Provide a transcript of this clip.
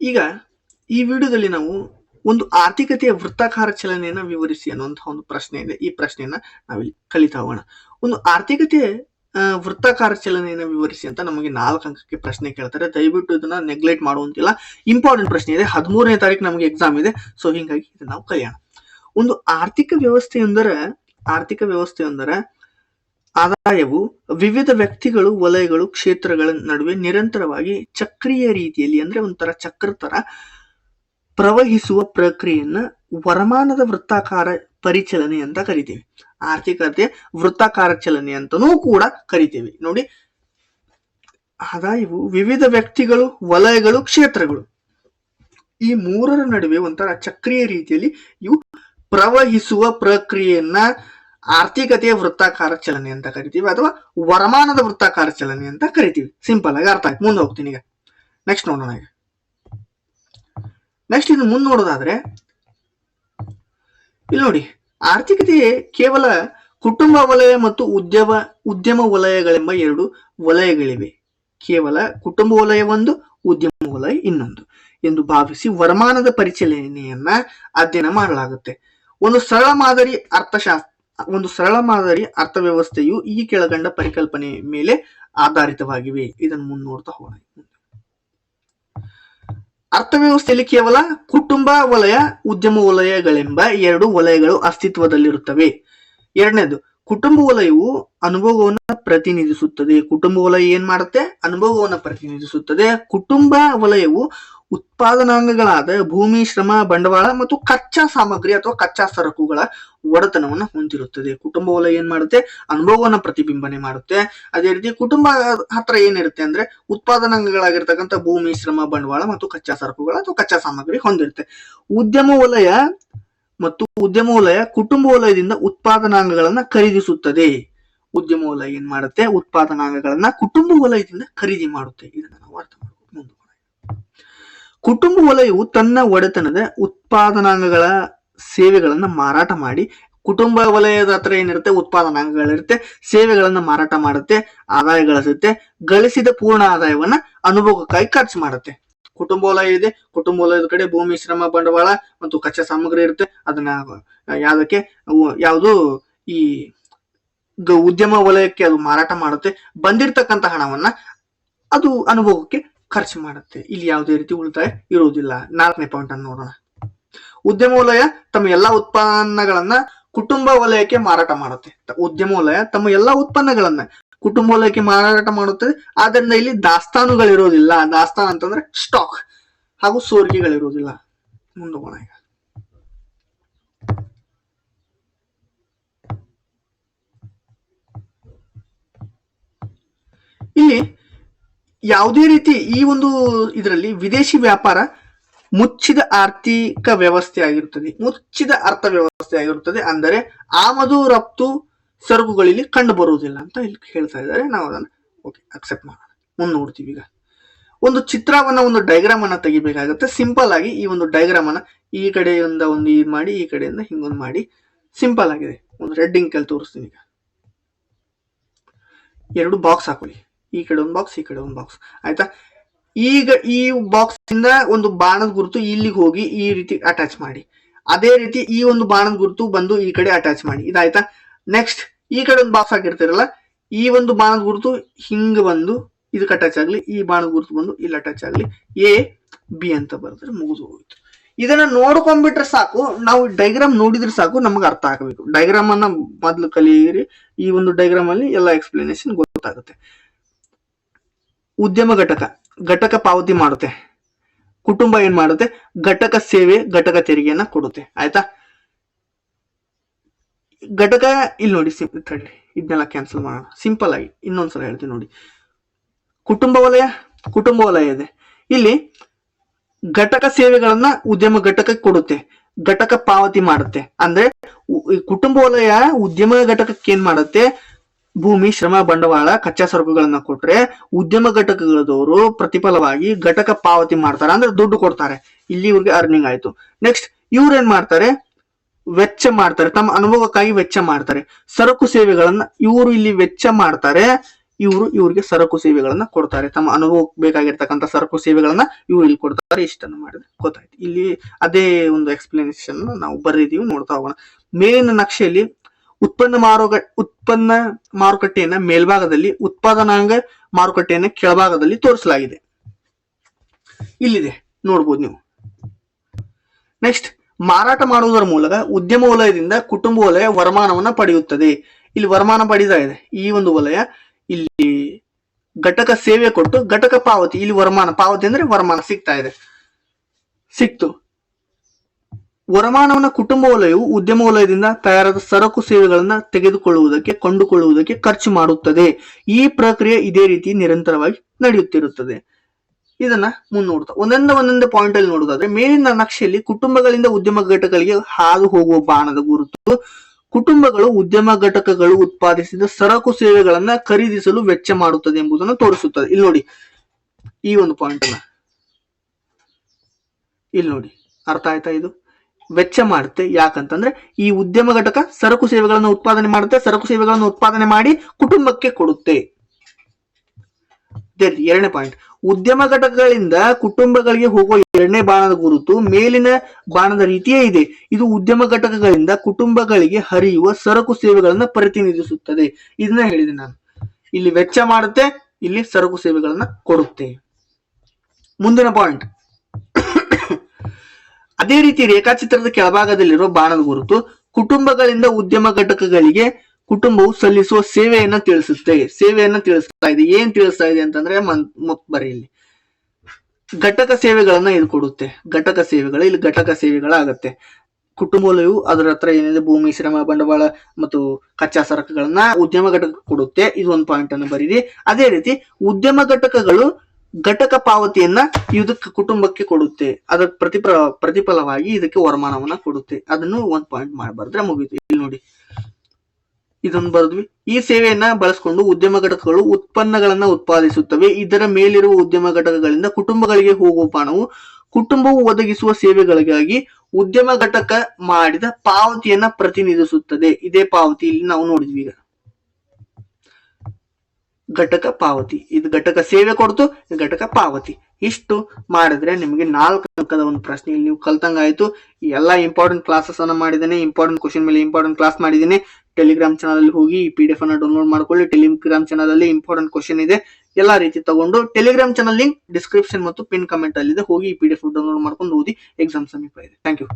ಈಗ ಈ ವಿಡಿಯೋದಲ್ಲಿ ನಾವು ಒಂದು ಆರ್ಥಿಕತೆಯ ವೃತ್ತಾಕಾರ ಚಲನೆಯನ್ನು ವಿವರಿಸಿ ಅನ್ನುವಂತಹ ಒಂದು ಪ್ರಶ್ನೆ ಇದೆ ಈ ಪ್ರಶ್ನೆಯನ್ನ ನಾವಿಲ್ಲಿ ಕಲಿತಾ ಹೋಗೋಣ. ಒಂದು ಆರ್ಥಿಕತೆ ವೃತ್ತಾಕಾರ ಚಲನೆಯನ್ನು ವಿವರಿಸಿ ಅಂತ ನಮಗೆ ನಾಲ್ಕು ಅಂಕಕ್ಕೆ ಪ್ರಶ್ನೆ ಕೇಳ್ತಾರೆ. ದಯವಿಟ್ಟು ಇದನ್ನ ನೆಗ್ಲೆಕ್ಟ್ ಮಾಡುವಂತಿಲ್ಲ. ಇಂಪಾರ್ಟೆಂಟ್ ಪ್ರಶ್ನೆ ಇದೆ. ಹದಿಮೂರನೇ ತಾರೀಕು ನಮಗೆ ಎಕ್ಸಾಮ್ ಇದೆ. ಸೊ ಹಿಂಗಾಗಿ ಇದನ್ನ ನಾವು ಕಲಿಯೋಣ. ಒಂದು ಆರ್ಥಿಕ ವ್ಯವಸ್ಥೆ ವ್ಯವಸ್ಥೆಯೊಂದರ ಆರ್ಥಿಕ ವ್ಯವಸ್ಥೆ ವ್ಯವಸ್ಥೆಯೊಂದರ ಆದಾಯವು ವಿವಿಧ ವ್ಯಕ್ತಿಗಳು, ವಲಯಗಳು, ಕ್ಷೇತ್ರಗಳ ನಡುವೆ ನಿರಂತರವಾಗಿ ಚಕ್ರೀಯ ರೀತಿಯಲ್ಲಿ ಅಂದ್ರೆ ಒಂಥರ ಚಕ್ರ ತರ ಪ್ರವಹಿಸುವ ಪ್ರಕ್ರಿಯೆಯನ್ನ ವರಮಾನದ ವೃತ್ತಾಕಾರ ಪರಿಚಲನೆ ಅಂತ ಕರಿತೀವಿ. ಆರ್ಥಿಕತೆ ವೃತ್ತಾಕಾರ ಚಲನೆ ಅಂತನೂ ಕೂಡ ಕರಿತೀವಿ. ನೋಡಿ, ಆದಾಯವು ವಿವಿಧ ವ್ಯಕ್ತಿಗಳು, ವಲಯಗಳು, ಕ್ಷೇತ್ರಗಳು ಈ ಮೂರರ ನಡುವೆ ಒಂಥರ ಚಕ್ರೀಯ ರೀತಿಯಲ್ಲಿ ಇವು ಪ್ರವಹಿಸುವ ಪ್ರಕ್ರಿಯೆಯನ್ನ ಆರ್ಥಿಕತೆಯ ವೃತ್ತಾಕಾರ ಚಲನೆ ಅಂತ ಕರಿತೀವಿ ಅಥವಾ ವರಮಾನದ ವೃತ್ತಾಕಾರ ಚಲನೆ ಅಂತ ಕರಿತೀವಿ. ಸಿಂಪಲ್ ಆಗಿ ಅರ್ಥ ಆಯ್ತು. ಮುಂದೆ ಹೋಗ್ತೀನಿ ಈಗ. ನೆಕ್ಸ್ಟ್ ನೋಡೋಣ ಈಗ. ನೆಕ್ಸ್ಟ್ ಇದು ಮುಂದೆ ನೋಡೋದಾದ್ರೆ, ಇಲ್ಲಿ ನೋಡಿ, ಆರ್ಥಿಕತೆ ಕೇವಲ ಕುಟುಂಬ ವಲಯ ಮತ್ತು ಉದ್ಯಮ ಉದ್ಯಮ ವಲಯಗಳೆಂಬ ಎರಡು ವಲಯಗಳಿವೆ. ಕೇವಲ ಕುಟುಂಬ ವಲಯ ಒಂದು, ಉದ್ಯಮ ವಲಯ ಇನ್ನೊಂದು ಎಂದು ಭಾವಿಸಿ ವರಮಾನದ ಪರಿಚಲನೆಯನ್ನ ಅಧ್ಯಯನ ಮಾಡಲಾಗುತ್ತೆ. ಒಂದು ಸರಳ ಮಾದರಿ ಅರ್ಥಶಾಸ್ತ್ರ ಒಂದು ಸರಳ ಮಾದರಿ ಅರ್ಥವ್ಯವಸ್ಥೆಯು ಈ ಕೆಳಗಂಡ ಪರಿಕಲ್ಪನೆ ಮೇಲೆ ಆಧಾರಿತವಾಗಿವೆ. ಇದನ್ನು ಮುಂದೆ ನೋಡ್ತಾ ಹೋಗೋಣ. ಅರ್ಥವ್ಯವಸ್ಥೆಯಲ್ಲಿ ಕೇವಲ ಕುಟುಂಬ ವಲಯ, ಉದ್ಯಮ ವಲಯಗಳೆಂಬ ಎರಡು ವಲಯಗಳು ಅಸ್ತಿತ್ವದಲ್ಲಿರುತ್ತವೆ. ಎರಡನೇದು ಕುಟುಂಬ ವಲಯವು ಅನುಭವವನ್ನು ಪ್ರತಿನಿಧಿಸುತ್ತದೆ. ಕುಟುಂಬ ವಲಯ ಏನ್ ಮಾಡುತ್ತೆ? ಅನುಭವವನ್ನು ಪ್ರತಿನಿಧಿಸುತ್ತದೆ. ಕುಟುಂಬ ವಲಯವು ಉತ್ಪಾದನಾಂಗಗಳಾದ ಭೂಮಿ, ಶ್ರಮ, ಬಂಡವಾಳ ಮತ್ತು ಕಚ್ಚಾ ಸಾಮಗ್ರಿ ಅಥವಾ ಕಚ್ಚಾ ಸರಕುಗಳ ಒಡೆತನವನ್ನು ಹೊಂದಿರುತ್ತದೆ. ಕುಟುಂಬ ವಲಯ ಏನ್ ಮಾಡುತ್ತೆ? ಅನುಭವವನ್ನು ಪ್ರತಿಬಿಂಬನೆ ಮಾಡುತ್ತೆ. ಅದೇ ರೀತಿ ಕುಟುಂಬ ಹತ್ರ ಏನಿರುತ್ತೆ ಅಂದ್ರೆ ಉತ್ಪಾದನಾಂಗಗಳಾಗಿರ್ತಕ್ಕಂಥ ಭೂಮಿ, ಶ್ರಮ, ಬಂಡವಾಳ ಮತ್ತು ಕಚ್ಚಾ ಸರಕುಗಳ ಅಥವಾ ಕಚ್ಚಾ ಸಾಮಗ್ರಿ ಹೊಂದಿರುತ್ತೆ. ಉದ್ಯಮ ವಲಯ ಮತ್ತು ಉದ್ಯಮ ವಲಯ ಕುಟುಂಬ ವಲಯದಿಂದ ಉತ್ಪಾದನಾಂಗಗಳನ್ನ ಖರೀದಿಸುತ್ತದೆ. ಉದ್ಯಮ ವಲಯ ಏನ್ ಮಾಡುತ್ತೆ? ಉತ್ಪಾದನಾಂಗಗಳನ್ನ ಕುಟುಂಬ ವಲಯದಿಂದ ಖರೀದಿ ಮಾಡುತ್ತೆ. ಇದನ್ನ ನಾವು ಅರ್ಥ ಮಾಡ್ಕೊಂಡು ಕುಟುಂಬ ವಲಯವು ತನ್ನ ಒಡೆತನದ ಉತ್ಪಾದನಾಂಗಗಳ ಸೇವೆಗಳನ್ನ ಮಾರಾಟ ಮಾಡಿ, ಕುಟುಂಬ ವಲಯದ ಹತ್ರ ಏನಿರುತ್ತೆ? ಉತ್ಪಾದನಾಂಗಗಳಿರುತ್ತೆ. ಸೇವೆಗಳನ್ನ ಮಾರಾಟ ಮಾಡುತ್ತೆ ಆದಾಯ ಗಳಿಸುತ್ತೆ ಗಳಿಸಿದ ಪೂರ್ಣ ಆದಾಯವನ್ನ ಅನುಭವಕ್ಕಾಗಿ ಖರ್ಚು ಮಾಡುತ್ತೆ. ಕುಟುಂಬ ವಲಯ ಇದೆ ಕುಟುಂಬ ವಲಯದ ಕಡೆ ಭೂಮಿ, ಶ್ರಮ, ಬಂಡವಾಳ ಮತ್ತು ಕಚ್ಚಾ ಸಾಮಗ್ರಿ ಇರುತ್ತೆ. ಅದನ್ನ ಯಾವ್ದಕ್ಕೆ ಯಾವುದು ಈ ಉದ್ಯಮ ವಲಯಕ್ಕೆ ಅದು ಮಾರಾಟ ಮಾಡುತ್ತೆ. ಬಂದಿರತಕ್ಕಂತ ಹಣವನ್ನ ಅದು ಅನುಭವಕ್ಕೆ ಖರ್ಚು ಮಾಡುತ್ತೆ. ಇಲ್ಲಿ ಯಾವುದೇ ರೀತಿ ಉಳಿತಾಯ ಇರುವುದಿಲ್ಲ. ನಾಲ್ಕನೇ ಪಾಯಿಂಟ್ ಅನ್ನು ನೋಡೋಣ. ಉದ್ಯಮ ವಲಯ ತಮ್ಮ ಎಲ್ಲಾ ಉತ್ಪನ್ನಗಳನ್ನ ಕುಟುಂಬ ವಲಯಕ್ಕೆ ಮಾರಾಟ ಮಾಡುತ್ತೆ. ಉದ್ಯಮ ವಲಯ ತಮ್ಮ ಎಲ್ಲಾ ಉತ್ಪನ್ನಗಳನ್ನ ಕುಟುಂಬ ವಲಯಕ್ಕೆ ಮಾರಾಟ ಮಾಡುತ್ತದೆ ಆದ್ದರಿಂದ ಇಲ್ಲಿ ದಾಸ್ತಾನುಗಳಿರೋದಿಲ್ಲ. ದಾಸ್ತಾನು ಅಂತಂದ್ರೆ ಸ್ಟಾಕ್ ಹಾಗೂ ಸೋರಿಕೆಗಳಿರೋದಿಲ್ಲ. ಮುಂದೆ ಹೋಗೋಣ ಈಗ. ಇಲ್ಲಿ ಯಾವುದೇ ರೀತಿ ಈ ಒಂದು ಇದರಲ್ಲಿ ವಿದೇಶಿ ವ್ಯಾಪಾರ ಮುಚ್ಚಿದ ಆರ್ಥಿಕ ವ್ಯವಸ್ಥೆ ಆಗಿರುತ್ತದೆ. ಮುಚ್ಚಿದ ಅರ್ಥ ವ್ಯವಸ್ಥೆ ಆಗಿರುತ್ತದೆ. ಅಂದರೆ ಆಮದು, ರಫ್ತು ಸರಕುಗಳಲ್ಲಿ ಕಂಡು ಬರುವುದಿಲ್ಲ ಅಂತ ಇಲ್ಲಿ ಹೇಳ್ತಾ ಇದ್ದಾರೆ. ನಾವು ಅದನ್ನ ಓಕೆ ಅಕ್ಸೆಪ್ಟ್ ಮಾಡೋಣ. ಮುಂದೆ ನೋಡ್ತೀವಿ ಈಗ. ಒಂದು ಚಿತ್ರವನ್ನ, ಒಂದು ಡೈಗ್ರಾಮ್ ಅನ್ನ ತೆಗಿಬೇಕಾಗತ್ತೆ. ಸಿಂಪಲ್ ಆಗಿ ಈ ಒಂದು ಡೈಗ್ರಾಮ್ ಅನ್ನ ಈ ಕಡೆಯಿಂದ ಒಂದು ಇದು ಮಾಡಿ, ಈ ಕಡೆಯಿಂದ ಹಿಂಗೊಂದು ಮಾಡಿ. ಸಿಂಪಲ್ ಆಗಿದೆ. ಒಂದು ರೆಡ್ ಇಂಕಲ್ಲಿ ತೋರಿಸ್ತೀನಿ ಈಗ. ಎರಡು ಬಾಕ್ಸ್ ಹಾಕೊಳ್ಳಿ. ಈ ಕಡೆ ಒಂದು ಬಾಕ್ಸ್ ಈ ಕಡೆ ಒಂದು ಬಾಕ್ಸ್ ಆಯ್ತಾ? ಈಗ ಈ ಬಾಕ್ಸ್ ಇಂದ ಒಂದು ಬಾಣದ ಗುರುತು ಇಲ್ಲಿಗೆ ಹೋಗಿ ಈ ರೀತಿ ಅಟ್ಯಾಚ್ ಮಾಡಿ. ಅದೇ ರೀತಿ ಈ ಒಂದು ಬಾಣದ ಗುರುತು ಬಂದು ಈ ಕಡೆ ಅಟ್ಯಾಚ್ ಮಾಡಿ. ಇದಾಯ್ತಾ? ನೆಕ್ಸ್ಟ್ ಈ ಕಡೆ ಒಂದು ಬಾಕ್ಸ್ ಹಾಕಿರ್ತೀರಲ್ಲ, ಈ ಒಂದು ಬಾಣದ ಗುರುತು ಹಿಂಗ ಬಂದು ಇದಕ್ಕೆ ಅಟ್ಯಾಚ್ ಆಗ್ಲಿ, ಈ ಬಾಣದ ಗುರುತು ಬಂದು ಇಲ್ಲಿ ಅಟ್ಯಾಚ್ ಆಗ್ಲಿ ಎ ಬಿ ಅಂತ ಬರೆದ್ರೆ ಮುಗಿದು ಹೋಯ್ತು. ಇದನ್ನ ನೋಡ್ಕೊಂಡ್ಬಿಟ್ರೆ ಸಾಕು, ನಾವು ಡೈಗ್ರಾಮ್ ನೋಡಿದ್ರೆ ಸಾಕು, ನಮ್ಗೆ ಅರ್ಥ ಆಗಬೇಕು. ಡೈಗ್ರಾಮ್ ಅನ್ನ ಮೊದ್ಲು ಕಲಿಯಿರಿ, ಈ ಒಂದು ಡೈಗ್ರಾಮ್ ಅಲ್ಲಿ ಎಲ್ಲ ಎಕ್ಸ್ಪ್ಲನೇಷನ್ ಗೊತ್ತಾಗುತ್ತೆ. ಉದ್ಯಮ ಘಟಕ ಘಟಕ ಪಾವತಿ ಮಾಡುತ್ತೆ. ಕುಟುಂಬ ಏನ್ ಮಾಡುತ್ತೆ? ಘಟಕ ಸೇವೆ, ಘಟಕ ತೆರಿಗೆಯನ್ನ ಕೊಡುತ್ತೆ. ಆಯ್ತಾ? ಘಟಕ ಇಲ್ಲಿ ನೋಡಿ ಸಿಂಪಲ್ ತಡ್ರಿ ಇದನ್ನೆಲ್ಲ ಕ್ಯಾನ್ಸಲ್ ಮಾಡೋಣ ಸಿಂಪಲ್ ಆಗಿ ಇನ್ನೊಂದ್ಸಲ ಹೇಳ್ತೀನಿ ನೋಡಿ. ಕುಟುಂಬ ವಲಯ ಕುಟುಂಬ ವಲಯ ಇದೆ. ಇಲ್ಲಿ ಘಟಕ ಸೇವೆಗಳನ್ನ ಉದ್ಯಮ ಘಟಕಕ್ಕೆ ಕೊಡುತ್ತೆ, ಘಟಕ ಪಾವತಿ ಮಾಡುತ್ತೆ. ಅಂದ್ರೆ ಕುಟುಂಬ ವಲಯ ಉದ್ಯಮ ಘಟಕಕ್ಕೆ ಏನ್ ಮಾಡುತ್ತೆ? ಭೂಮಿ, ಶ್ರಮ, ಬಂಡವಾಳ, ಕಚ್ಚಾ ಸರಕುಗಳನ್ನ ಕೊಟ್ರೆ ಉದ್ಯಮ ಘಟಕಗಳದವರು ಪ್ರತಿಫಲವಾಗಿ ಘಟಕ ಪಾವತಿ ಮಾಡ್ತಾರೆ. ಅಂದ್ರೆ ದುಡ್ಡು ಕೊಡ್ತಾರೆ. ಇಲ್ಲಿ ಇವ್ರಿಗೆ ಅರ್ನಿಂಗ್ ಆಯ್ತು. ನೆಕ್ಸ್ಟ್ ಇವ್ರು ಏನ್ ಮಾಡ್ತಾರೆ? ವೆಚ್ಚ ಮಾಡ್ತಾರೆ, ತಮ್ಮ ಅನುಭವಕ್ಕಾಗಿ ವೆಚ್ಚ ಮಾಡ್ತಾರೆ. ಸರಕು ಸೇವೆಗಳನ್ನ ಇವರು ಇಲ್ಲಿ ವೆಚ್ಚ ಮಾಡ್ತಾರೆ, ಇವರು ಇವರಿಗೆ ಸರಕು ಸೇವೆಗಳನ್ನ ಕೊಡ್ತಾರೆ. ತಮ್ಮ ಅನುಭವಕ್ಕೆ ಬೇಕಾಗಿರ್ತಕ್ಕಂಥ ಸರಕು ಸೇವೆಗಳನ್ನ ಇವ್ರು ಇಲ್ಲಿ ಕೊಡ್ತಾರೆ. ಇಷ್ಟನ್ನು ಮಾಡಿದ್ರೆ ಗೊತ್ತಾಯ್ತು. ಇಲ್ಲಿ ಅದೇ ಒಂದು ಎಕ್ಸ್ಪ್ಲನೇಷನ್ ನಾವು ಬರೀತೀವಿ, ನೋಡ್ತಾ ಹೋಗೋಣ. ಮೇಲಿನ ನಕ್ಷೆಯಲ್ಲಿ ಉತ್ಪನ್ನ ಮಾರುಕ, ಉತ್ಪನ್ನ ಮಾರುಕಟ್ಟೆಯನ್ನ ಮೇಲ್ಭಾಗದಲ್ಲಿ, ಉತ್ಪಾದನಾಂಗ ಮಾರುಕಟ್ಟೆಯನ್ನ ಕೆಳಭಾಗದಲ್ಲಿ ತೋರಿಸಲಾಗಿದೆ. ಇಲ್ಲಿದೆ, ನೋಡ್ಬೋದು ನೀವು. ನೆಕ್ಸ್ಟ್ ಮಾರಾಟ ಮಾಡುವುದರ ಮೂಲಕ ಉದ್ಯಮ ವಲಯದಿಂದ ಕುಟುಂಬ ವಲಯ ವರಮಾನವನ್ನ ಪಡೆಯುತ್ತದೆ. ಇಲ್ಲಿ ವರಮಾನ ಪಡೀತಾ ಇದೆ. ಈ ಒಂದು ವಲಯ ಇಲ್ಲಿ ಘಟಕ ಸೇವೆ ಕೊಟ್ಟು ಘಟಕ ಪಾವತಿ, ಇಲ್ಲಿ ವರಮಾನ, ಪಾವತಿ ಅಂದ್ರೆ ವರಮಾನ ಸಿಗ್ತಾ ಇದೆ. ಸಿಕ್ತು. ವರಮಾನವನ್ನ ಕುಟುಂಬ ವಲಯವು ಉದ್ಯಮ ವಲಯದಿಂದ ತಯಾರಾದ ಸರಕು ಸೇವೆಗಳನ್ನ ತೆಗೆದುಕೊಳ್ಳುವುದಕ್ಕೆ, ಕೊಂಡುಕೊಳ್ಳುವುದಕ್ಕೆ ಖರ್ಚು ಮಾಡುತ್ತದೆ. ಈ ಪ್ರಕ್ರಿಯೆ ಇದೇ ರೀತಿ ನಿರಂತರವಾಗಿ ನಡೆಯುತ್ತಿರುತ್ತದೆ. ಇದನ್ನ ಮುನ್ನೋಡ್ತಾ ಒಂದೊಂದು ಒಂದೊಂದು ಪಾಯಿಂಟ್ ಅಲ್ಲಿ ನೋಡೋದಾದ್ರೆ, ಮೇಲಿನ ನಕ್ಷೆಯಲ್ಲಿ ಕುಟುಂಬಗಳಿಂದ ಉದ್ಯಮ ಘಟಕಗಳಿಗೆ ಹಾದು ಹೋಗುವ ಬಾಣದ ಗುರುತು, ಕುಟುಂಬಗಳು ಉದ್ಯಮ ಘಟಕಗಳು ಉತ್ಪಾದಿಸಿದ ಸರಕು ಸೇವೆಗಳನ್ನ ಖರೀದಿಸಲು ವೆಚ್ಚ ಮಾಡುತ್ತದೆ ಎಂಬುದನ್ನು ತೋರಿಸುತ್ತದೆ. ಇಲ್ಲಿ ನೋಡಿ, ಈ ಒಂದು ಪಾಯಿಂಟ್ ಅನ್ನ. ಇಲ್ಲಿ ನೋಡಿ, ಅರ್ಥ ಆಯ್ತಾ ಇದು? ವೆಚ್ಚ ಮಾಡುತ್ತೆ. ಯಾಕಂತಂದ್ರೆ, ಈ ಉದ್ಯಮ ಘಟಕ ಸರಕು ಸೇವೆಗಳನ್ನು ಉತ್ಪಾದನೆ ಮಾಡುತ್ತೆ, ಸರಕು ಸೇವೆಗಳನ್ನು ಉತ್ಪಾದನೆ ಮಾಡಿ ಕುಟುಂಬಕ್ಕೆ ಕೊಡುತ್ತೆ. ಎರಡನೇ ಪಾಯಿಂಟ್ ಉದ್ಯಮ ಘಟಕಗಳಿಂದ ಕುಟುಂಬಗಳಿಗೆ ಹೋಗುವ ಎರಡನೇ ಬಾಣದ ಗುರುತು ಮೇಲಿನ ಬಾಣದ ರೀತಿಯೇ ಇದೆ. ಇದು ಉದ್ಯಮ ಘಟಕಗಳಿಂದ ಕುಟುಂಬಗಳಿಗೆ ಹರಿಯುವ ಸರಕು ಸೇವೆಗಳನ್ನ ಪ್ರತಿನಿಧಿಸುತ್ತದೆ. ಇದನ್ನ ಹೇಳಿದೆ ನಾನು. ಇಲ್ಲಿ ವೆಚ್ಚ ಮಾಡುತ್ತೆ, ಇಲ್ಲಿ ಸರಕು ಸೇವೆಗಳನ್ನ ಕೊಡುತ್ತೆ. ಮುಂದಿನ ಪಾಯಿಂಟ್ ಅದೇ ರೀತಿ ರೇಖಾಚಿತ್ರದ ಕೆಳಭಾಗದಲ್ಲಿರುವ ಬಾಣದ ಗುರುತು ಕುಟುಂಬಗಳಿಂದ ಉದ್ಯಮ ಘಟಕಗಳಿಗೆ ಕುಟುಂಬವು ಸಲ್ಲಿಸುವ ಸೇವೆಯನ್ನ ತಿಳಿಸುತ್ತೆ, ಸೇವೆಯನ್ನ ತಿಳಿಸ್ತಾ ಇದೆ. ಏನ್ ತಿಳಿಸ್ತಾ ಇದೆ ಅಂತಂದ್ರೆ ಬರೆಯಲ್ಲಿ ಘಟಕ ಸೇವೆಗಳನ್ನ ಇದು ಕೊಡುತ್ತೆ. ಘಟಕ ಸೇವೆಗಳು, ಇಲ್ಲಿ ಘಟಕ ಸೇವೆಗಳಾಗತ್ತೆ. ಕುಟುಂಬವು ಅದರ ಹತ್ರ ಏನಿದೆ, ಭೂಮಿ, ಶ್ರಮ, ಬಂಡವಾಳ ಮತ್ತು ಕಚ್ಚಾ ಸರಕುಗಳನ್ನ ಉದ್ಯಮ ಘಟಕ ಕೊಡುತ್ತೆ. ಇದು ಒಂದು ಪಾಯಿಂಟ್ ಅನ್ನು ಬರೀರಿ ಅದೇ ರೀತಿ ಉದ್ಯಮ ಘಟಕಗಳು ಘಟಕ ಪಾವತಿಯನ್ನ ಇದಕ್ಕೆ ಕುಟುಂಬಕ್ಕೆ ಕೊಡುತ್ತೆ. ಅದರ ಪ್ರತಿಫಲ, ಪ್ರತಿಫಲವಾಗಿ ಇದಕ್ಕೆ ವರಮಾನವನ್ನ ಕೊಡುತ್ತೆ. ಅದನ್ನು ಒಂದ್ ಪಾಯಿಂಟ್ ಮಾಡಬಾರ್ದ್ರೆ ಮುಗೀತು. ಇಲ್ಲಿ ನೋಡಿ. ಇದನ್ನು ಬರೆದ್ವಿ. ಈ ಸೇವೆಯನ್ನ ಬಳಸಿಕೊಂಡು ಉದ್ಯಮ ಘಟಕಗಳು ಉತ್ಪನ್ನಗಳನ್ನ ಉತ್ಪಾದಿಸುತ್ತವೆ. ಇದರ ಮೇಲಿರುವ ಉದ್ಯಮ ಘಟಕಗಳಿಂದ ಕುಟುಂಬಗಳಿಗೆ ಹೋಗುವ ಪಾನವು ಕುಟುಂಬವು ಒದಗಿಸುವ ಸೇವೆಗಳಿಗಾಗಿ ಉದ್ಯಮ ಘಟಕ ಮಾಡಿದ ಪಾವತಿಯನ್ನ ಪ್ರತಿನಿಧಿಸುತ್ತದೆ. ಇದೇ ಪಾವತಿ ಇಲ್ಲಿ ನಾವು ನೋಡಿದ್ವಿ ಈಗ. ಘಟಕ ಪಾವತಿ. ಇದು ಘಟಕ ಸೇವೆ ಕೊಡ್ತು, ಘಟಕ ಪಾವತಿ. ಇಷ್ಟು ಮಾಡಿದ್ರೆ ನಿಮಗೆ ನಾಲ್ಕು ಅಂಕದ ಒಂದು ಪ್ರಶ್ನೆ ಇಲ್ಲಿ ನೀವು ಕಲ್ತಂಗಾಯ್ತು ಆಯ್ತು. ಎಲ್ಲಾ ಇಂಪಾರ್ಟೆಂಟ್ ಕ್ಲಾಸಸ್ ಅನ್ನು ಮಾಡಿದ್ದೇನೆ ಇಂಪಾರ್ಟೆಂಟ್ ಕ್ವಶನ್ ಮೇಲೆ ಇಂಪಾರ್ಟೆಂಟ್ ಕ್ಲಾಸ್ ಮಾಡಿದ್ದೀನಿ. ಟೆಲಿಗ್ರಾಮ್ ಚಾನಲ್ ಹೋಗಿ ಈ ಪಿ ಡಿ ಅನ್ನ ಡೌನ್ಲೋಡ್ ಮಾಡ್ಕೊಳ್ಳಿ. ಟೆಲಿಗ್ರಾಮ್ ಚಾನಲ್ ಅಲ್ಲಿ ಇಂಪಾರ್ಟೆಂಟ್ ಕ್ವಶನ್ ಇದೆ. ಎಲ್ಲ ರೀತಿ ತಗೊಂಡು ಟೆಲಿಗ್ರಾಮ್ ಚಾನಲ್ ಲಿಂಕ್ ಡಿಸ್ಕ್ರಿಪ್ಷನ್ ಮತ್ತು ಪಿನ್ ಕಮೆಂಟ್ ಅಲ್ಲಿ ಇದೆ ಹೋಗಿ ಈ ಪಿ ಡಿ ಡೌನ್ಲೋಡ್ ಮಾಡ್ಕೊಂಡು ಓದಿ ಎಕ್ಸಾಮ್ ಸಮೀಪ ಇದೆ. Thank you